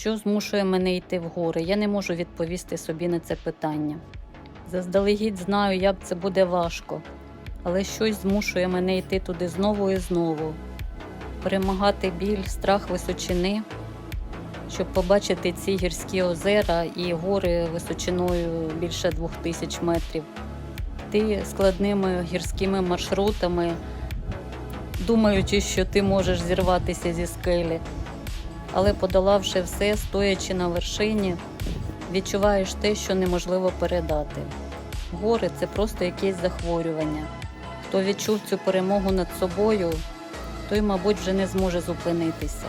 Що змушує мене йти в гори? Я не можу відповісти собі на це питання. Заздалегідь знаю, як це буде важко, але щось змушує мене йти туди знову і знову, перемагати біль, страх височини, щоб побачити ці гірські озера і гори височиною більше двох тисяч метрів. Йти складними гірськими маршрутами, думаючи, що ти можеш зірватися зі скелі. Але подолавши все, стоячи на вершині, відчуваєш те, що неможливо передати. Гори це просто якесь захворювання. Хто відчув цю перемогу над собою, той, мабуть, вже не зможе зупинитися.